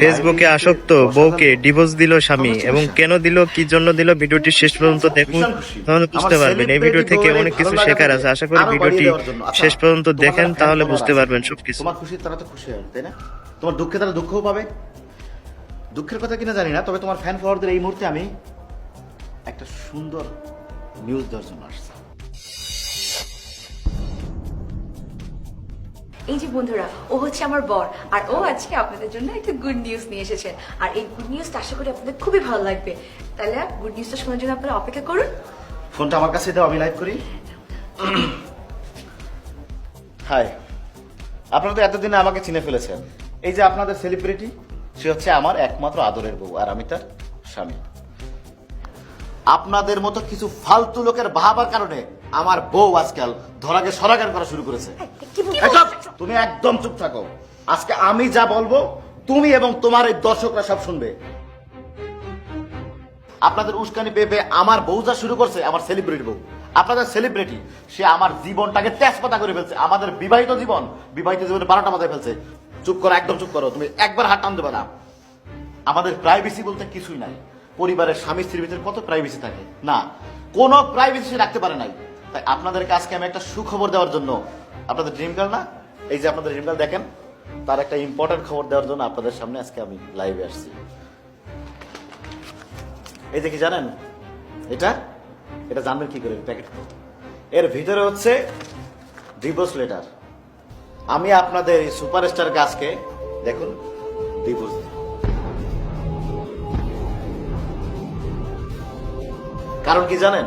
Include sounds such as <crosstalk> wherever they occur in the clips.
ফেসবুকে আসক্ত বউকে ডিভোর্স দিল স্বামী এবং কেন দিল কি জন্য দিল ভিডিওটি শেষ পর্যন্ত দেখুন তাহলে বুঝতে পারবেন। এই ভিডিও থেকে অনেক কিছু শেখার আছে। আশা করি ভিডিওটি। আচ্ছা, শেষ পর্যন্ত দেখেন তাহলে বুঝতে পারবেন আছে। সবকিছু। তোমার খুশি তারা তো খুশি হবে তাই না? তোমার দুঃখে তারা দুঃখও পাবে। দুঃখের কথা কিনা জানি না তবে তোমার ফ্যান ফলোয়ারদের এই মুহূর্তে আমি একটা সুন্দর নিউজ দেওয়ার জন্য আসছি। এই যে বন্ধুরা, ও হচ্ছে আমার বর, আর ও আজকে আপনাদের জন্য একটা গুড নিউজ নিয়ে এসেছেন। আর এই গুড নিউজটা আশা করি আপনাদের খুবই ভালো লাগবে। তাহলে গুড নিউজটা শোনার জন্য আপনারা অপেক্ষা করুন। ফোনটা আমার কাছে দাও, আমি লাইভ করি। হাই আপনারা তো এতদিনে আমাকে চিনে ফেলেছেন। এই যে আপনাদের সেলিব্রিটি সে হচ্ছে আমার একমাত্র আদরের বউ, আর আমি তার স্বামী। আপনাদের মতো কিছু ফালতু লোকের ভাবার কারণে আমার বউ আজকাল ধরাকে সরাগান করা শুরু করেছে! তুমি একদম চুপ থাকো। আজকে আমি যা বলব তুমি এবং তোমার এই দর্শকরা সব শুনবে। আপনাদের উস্কানি পেয়ে পেয়ে আমার বউ যা শুরু করছে আমার সেলিব্রিটি বউ। আপনাদের সেলিব্রিটি সে আমার জীবনটাকে তেজপাতা করে ফেলছে। আমাদের বিবাহিত জীবন বিবাহিত জীবনে বারোটা মাথায় ফেলছে। চুপ করো একদম চুপ করো। তুমি একবার হাত দেবে না। আমাদের প্রাইভেসি বলতে কিছুই নাই। পরিবারের স্বামী স্ত্রীর ভিতরে কত প্রাইভেসি থাকে? না, কোনো প্রাইভেসি সে রাখতে পারে নাই। তাই আপনাদেরকে আজকে আমি একটা সুখবর দেওয়ার জন্য, আপনাদের ড্রিম গার্ল না? এই যে আপনাদের ড্রিম গার্ল দেখেন, তার একটা ইম্পর্টেন্ট খবর দেওয়ার জন্য আপনাদের সামনে আজকে আমি লাইভে আসছি। এই দেখি জানেন? এটা? এটা জানবেন কি করে? প্যাকেট এর ভিতরে হচ্ছে ডিভোর্স লেটার আমি আপনাদের এই সুপারস্টার গাছকে দেখুন ডিভোর্স কারণ কি জানেন?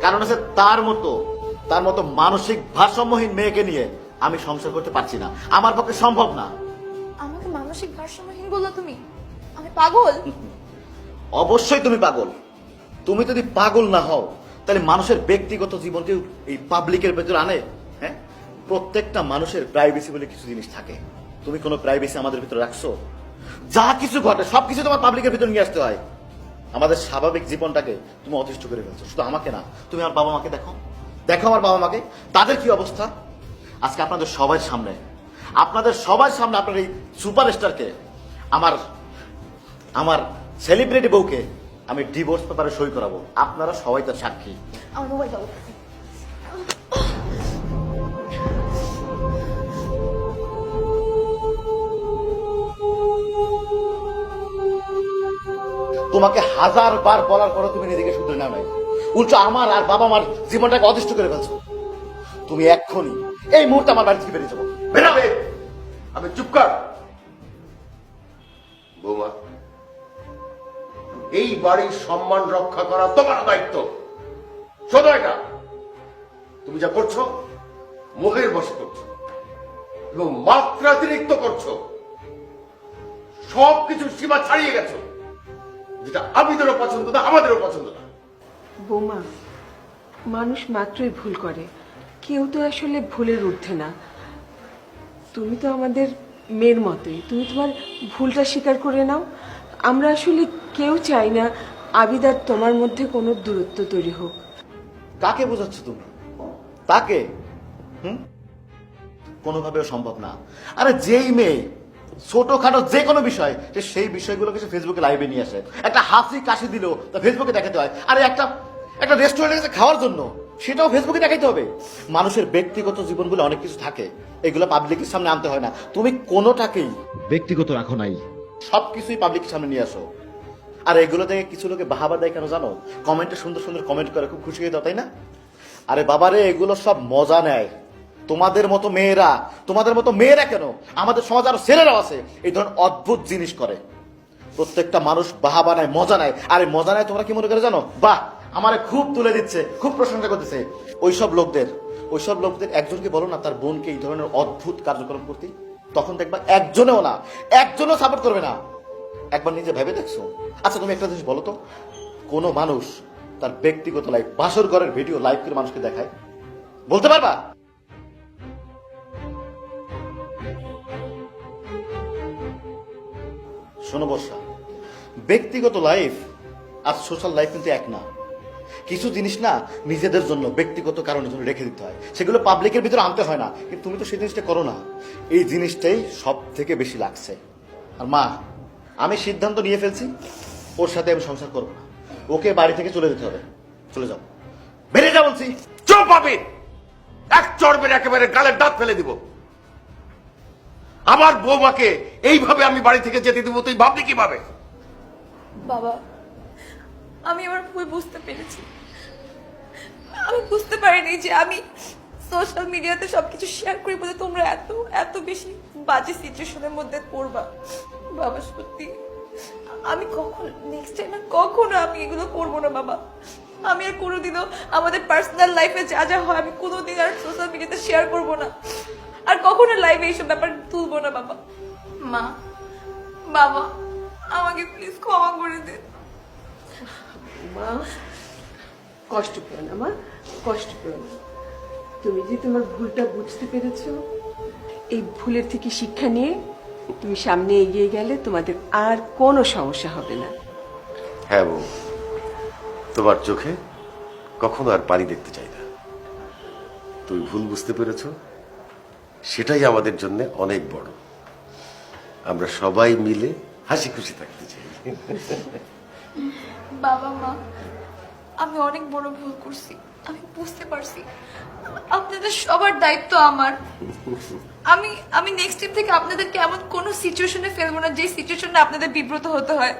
কারণ হচ্ছে তার মতো তার মতো মানসিক ভারসাম্যহীন মেয়েকে নিয়ে আমি সংসার করতে পারছি না। আমার পক্ষে সম্ভব না। আমাকে মানসিক ভারসাম্যহীন বলল তুমি? আমি পাগল? <laughs> অবশ্যই তুমি পাগল। তুমি যদি পাগল না হও তাহলে মানুষের ব্যক্তিগত জীবনকে এই পাবলিকের ভেতর আনে হ্যাঁ? প্রত্যেকটা মানুষের প্রাইভেসি বলে কিছু জিনিস থাকে। তুমি কোনো প্রাইভেসি আমাদের ভিতরে রাখছো? যা কিছু ঘটে সবকিছু তোমার পাবলিকের ভিতর নিয়ে আসতে হয়। আমাদের স্বাভাবিক জীবনটাকে তুমি অতিষ্ঠ করে ফেলছো। শুধু আমাকে না, তুমি আমার বাবা মাকে দেখো। দেখো আমার বাবা মাকে তাদের কি অবস্থা? আজকে আপনাদের সবার সামনে, আপনাদের সবার সামনে আপনার এই সুপার স্টারকে আমার আমার সেলিব্রিটি বউকে আমি ডিভোর্স পেপারে সই করাবো। আপনারা সবাই তার সাক্ষী। তোমাকে হাজার বার বলার পরও তুমি নিজেকে শুধরে নাও নাই। উল্টো আমার আর বাবা মার জীবনটাকে অদৃষ্ট করে ফেলছো। তুমি এক্ষুনি এই মুহূর্তে আমার বাড়ি থেকে বেরিয়ে যাব বেরাবে? আমি চুপ কর। বৌমা, এই বাড়ির সম্মান রক্ষা করা তোমার দায়িত্ব। শোনো এটা। তুমি যা করছ, মোহের বসে করছ এবং মাত্রাতিরিক্ত করছ। সবকিছু সীমা ছাড়িয়ে গেছো। যেটা আমাদেরও পছন্দ না আমাদেরও পছন্দ না। বৌমা মানুষ মাত্রই ভুল করে। কেউ তো আসলে ভুলের ঊর্ধ্বে না। তুমি তো আমাদের মেয়ের মতোই। তুমি তোমার ভুলটা স্বীকার করে নাও। আমরা আসলে কেউ চাই না আবিদার তোমার মধ্যে কোনো দূরত্ব তৈরি হোক। কাকে বোঝাচ্ছ তুমি তাকে? হুম? কোনোভাবেও সম্ভব না। আরে যেই মেয়ে ছোটখাটো যে কোনো বিষয় সে সেই বিষয়গুলোকে সে ফেসবুকে লাইভে নিয়ে আসে। একটা হাসি কাশি দিল তা ফেসবুকে দেখাতে হয়। আরে একটা একটা রেস্টুরেন্টে গেছে খাওয়ার জন্য সেটাও ফেসবুকে দেখাইতে হবে। মানুষের ব্যক্তিগত জীবনগুলো অনেক কিছু থাকে এগুলো পাবলিকের সামনে আনতে হয় না। তুমি কোনোটাকেই ব্যক্তিগত রাখো নাই। সবকিছুই পাবলিকের সামনে নিয়ে আসো। আর এগুলো থেকে কিছু লোকে বাহাবা দেয় কেন জানো? কমেন্টে সুন্দর সুন্দর কমেন্ট করে খুব খুশি হয়ে দাও তাই না? আরে বাবারে এগুলো সব মজা নেয়। তোমাদের মতো মেয়েরা, তোমাদের মতো মেয়েরা কেন? আমাদের সমাজ আরও ছেলেরাও আছে। এই ধরনের অদ্ভুত জিনিস করে। প্রত্যেকটা মানুষ বাহাবা নেয়, মজা নেয়। আরে মজা নেয় তোমরা কি মনে করে জানো? বাহ! আমারে খুব তুলে দিচ্ছে, খুব প্রশংসা করতেছে। ওইসব লোকদের ওইসব লোকদের একজনকে বলো না, তার বোনকে এই ধরনের অদ্ভুত কার্যক্রম করতে। তখন দেখবা একজনেও না, একজনও সাপোর্ট করবে না। একবার নিজে ভেবে দেখছ? আচ্ছা তুমি একটা জিনিস বলো তো। কোনো মানুষ তার ব্যক্তিগত লাইফ বাসর ঘরের ভিডিও লাইভ করে মানুষকে দেখায়। বলতে পারবা? শোনো বর্ষা, ব্যক্তিগত লাইফ আর সোশ্যাল লাইফ কিন্তু এক না। কিছু জিনিস না নিজেদের জন্য ব্যক্তিগত কারণের জন্য রেখে দিতে হয়। সেগুলো পাবলিকের ভিতরে আনতে হয় না। কিন্তু তুমি তো সেই জিনিসটা করো না। এই জিনিসটাই সব থেকে বেশি লাগছে। আর মা, আমি সিদ্ধান্ত নিয়ে ফেলছি, ওর সাথে আমি সংসার করব না। ওকে বাড়ি থেকে চলে যেতে হবে। চলে যাও। বেরিয়ে যা বলছি। চুপ পাবি এক চড়বের একেবারে গালের দাঁত ফেলে দিব। আমার বৌমাকে এইভাবে আমি বাড়ি থেকে যেতে দিব, তুই ভাবলি কীভাবে? বাবা, আমি আমার ভুল বুঝতে পেরেছি। আমি বুঝতে পারিনি যে আমি সোশ্যাল মিডিয়াতে সবকিছু শেয়ার করি বলে তোমরা এত এত বেশি বাজে সিচুয়েশনের মধ্যে পড়বা। বাবা, সত্যি, আমি কখন নেক্সট টাইম কখনো আমি এগুলো করব না, বাবা। আমি আর কোনোদিনও আমাদের পার্সোনাল লাইফে যা যা হয়, আমি কোনোদিন আর সোশ্যাল মিডিয়াতে শেয়ার করব না। আর কখনো লাইভে এইসব ব্যাপার তুলবো না বাবা। মা বাবা আমাকে প্লিজ ক্ষমা করে দিন মা কষ্ট পেও না মা কষ্ট পেও না। তুমি যে তোমার ভুলটা বুঝতে পেরেছ এই ভুলের থেকে শিক্ষা নিয়ে তুমি সামনে এগিয়ে গেলে তোমাদের আর কোনো সমস্যা হবে না। হ্যাঁ বউ তোমার চোখে কখনো আর পানি দেখতে চাই না। তুমি ভুল বুঝতে পেরেছ সেটাই আমাদের জন্য অনেক বড়। আমরা সবাই মিলে হাসি খুশি থাকতে চাই। বাবা মা আমি অনেক বড় ভুল করছি। আমি বুঝতে পারছি। আপনাদের সবার দায়িত্ব আমার। আমি আমি নেক্সট টাইম থেকে আপনাদের কেমন কোনো সিচুয়েশনে ফেলব না যে সিচুয়েশনে আপনাদের বিব্রত হতে হয়।